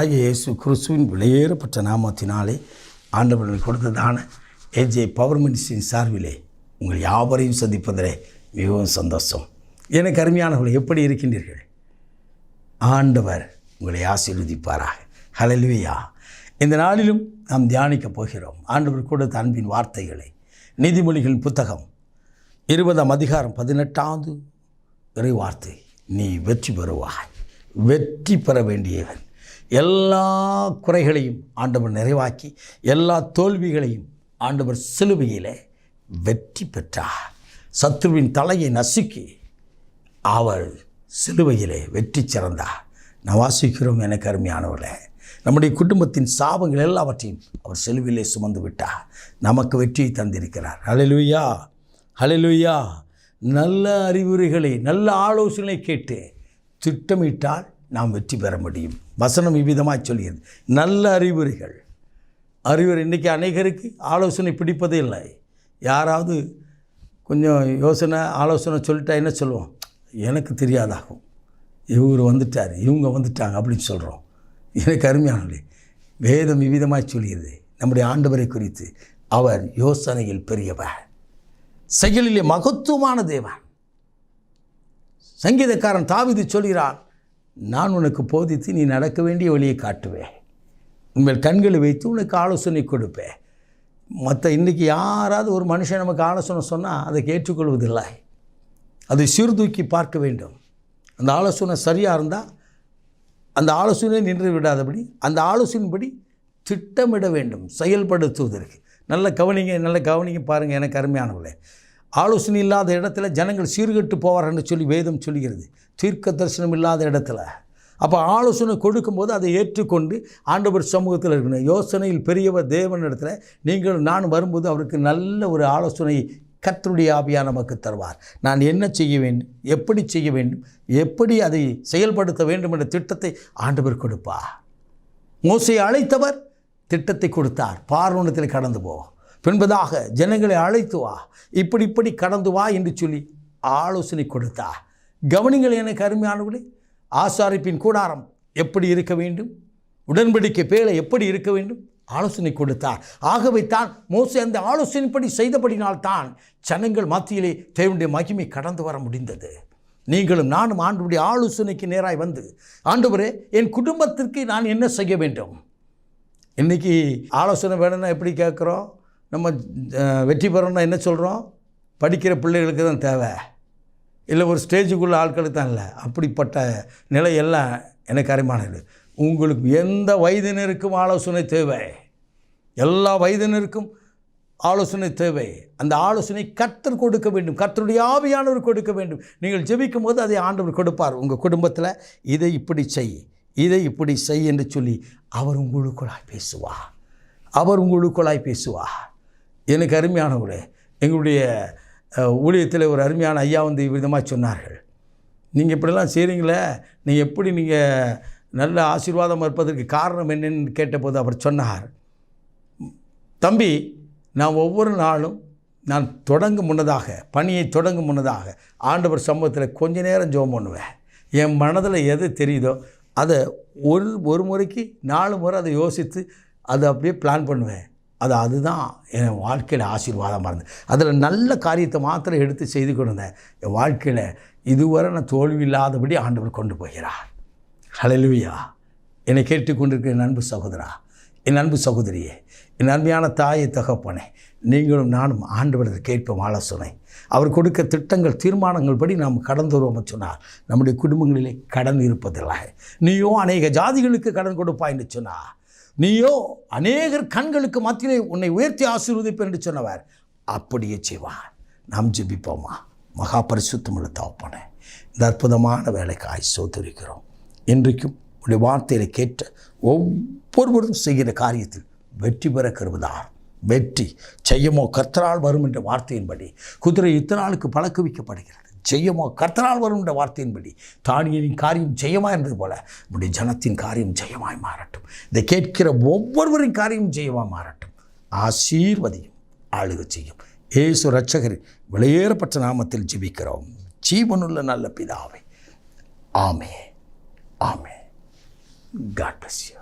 ஆண்டவராகிய இயேசு கிறிஸ்துவின் விலையேறப்பட்ட நாமத்தினாலே ஆண்டவர்கள் கொடுத்ததான ஏஜே பவர் மினிஸ்டரின் சார்பிலே உங்கள் யாவரையும் சந்திப்பதிலே மிகவும் சந்தோஷம். எனக்கு அருமையானவர்கள் எப்படி இருக்கின்றீர்கள்? ஆண்டவர் உங்களை ஆசீர்வதிப்பாராக. ஹலலுவையா இந்த நாளிலும் நாம் தியானிக்கப் போகிறோம். ஆண்டவர் கொடுத்த அன்பின் வார்த்தைகளை. நீதிமொழிகளின் புத்தகம் இருபதாம் அதிகாரம் பதினெட்டாவது இறை வார்த்தை. நீ வெற்றி பெறுவாய். வெற்றி பெற வேண்டியவன் எல்லா குறைகளையும் ஆண்டவர் நிறைவாக்கி எல்லா தோல்விகளையும் ஆண்டவர் சிலுவையில் வெற்றி பெற்றார். சத்ருவின் தலையை நசுக்கி அவர் சிலுவையிலே வெற்றி சிறந்தார். நான் வாசிக்கிறோம் எனக்கு அருமையானவர்களே. நம்முடைய குடும்பத்தின் சாபங்கள் எல்லாவற்றையும் அவர் செலுவிலே சுமந்து விட்டார். நமக்கு வெற்றியை தந்திருக்கிறார். ஹalleluya ஹalleluya. நல்ல அறிவுரைகளை நல்ல ஆலோசனை கேட்டு திட்டமிட்டால் நாம் வெற்றி பெற முடியும். வசனம் இவ்விதமாக சொல்லியது நல்ல அறிவுரைகள் அறிவுரை இன்றைக்கி அநேகருக்கு ஆலோசனை பிடிப்பதே இல்லை. யாராவது கொஞ்சம் யோசனை ஆலோசனை சொல்லிட்டா என்ன சொல்லுவோம்? எனக்கு தெரியாதாகும். இவர் வந்துட்டார் இவங்க வந்துட்டாங்க அப்படின்னு சொல்கிறோம் எனக்கு அருமையானே வேதம் விவிதமாக சொல்கிறது. நம்முடைய ஆண்டவரை குறித்து அவர் யோசனையில் பெரியவர். செயலிலே மகத்துவமான தேவன். சங்கீதக்காரன் தாவிது சொல்கிறான் நான் உனக்கு போதித்து நீ நடக்க வேண்டிய வழியை காட்டுவேன் உங்கள் கண்களை வைத்து உனக்கு ஆலோசனை கொடுப்பேன் மற்ற இன்றைக்கி யாராவது ஒரு மனுஷன் நமக்கு ஆலோசனை சொன்னால் அதை ஏற்றுக்கொள்வதில்லை அதை சீர்தூக்கி பார்க்க வேண்டும். அந்த ஆலோசனை சரியாக இருந்தால் அந்த ஆலோசனை நின்று விடாதபடி அந்த ஆலோசனைப்படி திட்டமிட வேண்டும் செயல்படுத்துவதற்கு. நல்ல கவனிங்க நல்ல கவனிங்க பாருங்கள் எனக்கு அருமையானவர்களே. ஆலோசனை இல்லாத இடத்துல ஜனங்கள் சீர்கெட்டு போவார்னு சொல்லி வேதம் சொல்கிறது தீர்க்க தரிசனம் இல்லாத இடத்துல. அப்போ ஆலோசனை கொடுக்கும்போது அதை ஏற்றுக்கொண்டு ஆண்டவர் சமூகத்தில் இருக்கணும் யோசனையில் பெரியவர் தேவன் இடத்துல நீங்கள் நான் வரும்போது அவருக்கு நல்ல ஒரு ஆலோசனை கர்த்தருடைய ஆவியாக நமக்கு தருவார். நான் என்ன செய்ய வேண்டும் எப்படி செய்ய வேண்டும் எப்படி அதை செயல்படுத்த வேண்டும் என்ற திட்டத்தை ஆண்டவர் கொடுப்பார். மோசையை அழைத்தவர் திட்டத்தை கொடுத்தார். பார்வனத்தில் கடந்து போவோம் பின்பதாக ஜனங்களை அழைத்து வா. இப்படி இப்படி கடந்து வா என்று சொல்லி ஆலோசனை கொடுத்தா. கவனிங்கள் எனக்கு அருமையானவர்களே ஆசாரிப்பின் கூடாரம் எப்படி இருக்க வேண்டும்? உடன்படிக்கை பேழை எப்படி இருக்க வேண்டும்? ஆலோசனை கொடுத்தார். ஆகவே தான் மோசே அந்த ஆலோசனைப்படி செய்தபடினால்தான் ஜனங்கள் மத்தியிலே தேவனுடைய மகிமை கடந்து வர முடிந்தது. நீங்களும் நானும் ஆண்டுடைய ஆலோசனைக்கு நேராய் வந்து ஆண்டவரே என் குடும்பத்திற்கு நான் என்ன செய்ய வேண்டும்? இன்றைக்கி ஆலோசனை வேணும்னா எப்படி கேட்குறோம்? நம்ம வெற்றி பெறணும்னா என்ன சொல்கிறோம் படிக்கிற பிள்ளைகளுக்கு தான் தேவை. இல்லை ஒரு ஸ்டேஜுக்குள்ள ஆட்களுக்கு தான் இல்லை. அப்படிப்பட்ட நிலையெல்லாம் எனக்கு அருமானது உங்களுக்கு எந்த வயதினருக்கும் ஆலோசனை தேவை? எல்லா வயதினருக்கும் ஆலோசனை தேவை. அந்த ஆலோசனை கர்த்தர் கொடுக்க வேண்டும். கர்த்தருடைய ஆவியானவர் கொடுக்க வேண்டும். நீங்கள் ஜெபிக்கும் போது அதை ஆண்டவர் கொடுப்பார். உங்கள் குடும்பத்தில் இதை இப்படி செய் இதை இப்படி செய் என்று சொல்லி அவர் உங்களுக்குள்ளாய் பேசுவார். அவர் உங்களுக்குள்ளாய் பேசுவார். எனக்கு அருமையானவர்களே எங்களுடைய ஊழியத்தில் ஒரு அருமையான ஐயா வந்து விதமாக சொன்னார்கள். நீங்கள் இப்படிலாம் செய்கிறீங்களே நீங்கள் எப்படி நீங்கள் நல்ல ஆசீர்வாதம் இருப்பதற்கு காரணம் என்னன்னு கேட்டபோது அவர் சொன்னார். தம்பி நான் ஒவ்வொரு நாளும் நான் தொடங்கும் முன்னதாக பணியை தொடங்கும் முன்னதாக ஆண்டவர் சமூகத்தில் கொஞ்ச நேரம் ஜோம் பண்ணுவேன். என் மனதில் எது தெரியுதோ அதை ஒரு ஒரு முறைக்கு நாலு முறை அதை யோசித்து அதை அப்படியே பிளான் பண்ணுவேன். அது அதுதான். என் வாழ்க்கையில் ஆசீர்வாதமாக இருந்தது. அதில் நல்ல காரியத்தை மாத்திரம் எடுத்து செய்து கொண்டிருந்தேன் என் வாழ்க்கையில் இதுவரை நான் தோல்வி இல்லாதபடி ஆண்டவர் கொண்டு போகிறார். ஹலலுவியா என்னை கேட்டுக்கொண்டிருக்கிற என் அன்பு சகோதரா என் அன்பு சகோதரியே என் அருமையான தாயை தகப்பனே நீங்களும் நானும் ஆண்டவரது கேட்போம் ஆலோசனை அவர் கொடுக்க திட்டங்கள் தீர்மானங்கள் படி நாம் கடந்து வருவோம் சொன்னார். நம்முடைய குடும்பங்களிலே கடன் இருப்பதில்லை. நீயோ அநேக ஜாதிகளுக்கு கடன் கொடுப்பாய் என்று சொன்னார். நீயோ அநேகர் கண்களுக்கு மத்தியிலே உன்னை உயர்த்தி ஆசீர்வதிப்பேன் என்று சொன்னவர். அப்படியே செய்வார். நாம் ஜெபிப்போமா? மகா பரிசுத்தமுள்ள தாப்பனே இந்த அற்புதமான வேலைக்காய் சோதரிக்கிறோம். இன்றைக்கும் உடைய வார்த்தையில கேட்ட ஒவ்வொருவரும் செய்கிற காரியத்தில் வெற்றி பெற கருவதார். வெற்றி செய்யமோ? கர்த்தரால் வரும் என்ற வார்த்தையின்படி குதிரை இத்தனை நாளுக்கு பழக்குவிக்கப்படுகிறது. ஜெயமோ கர்த்தனால் வரும் என்ற வார்த்தையின்படி. தானியனின் காரியம் ஜெயமாக இருந்தது போல நம்முடைய ஜனத்தின் காரியம் ஜெயமாய் மாறட்டும். இதை கேட்கிற ஒவ்வொருவரின் காரியம் ஜெயமாக மாறட்டும். ஆசீர்வதியும் ஆளுக செய்யும். ஏசு ரட்சகர் வெளியேறப்பட்ட நாமத்தில் ஜெபிக்கிறோம். ஜீவனுள்ள நல்ல பிதாவை. ஆமே ஆமே காட் bless you.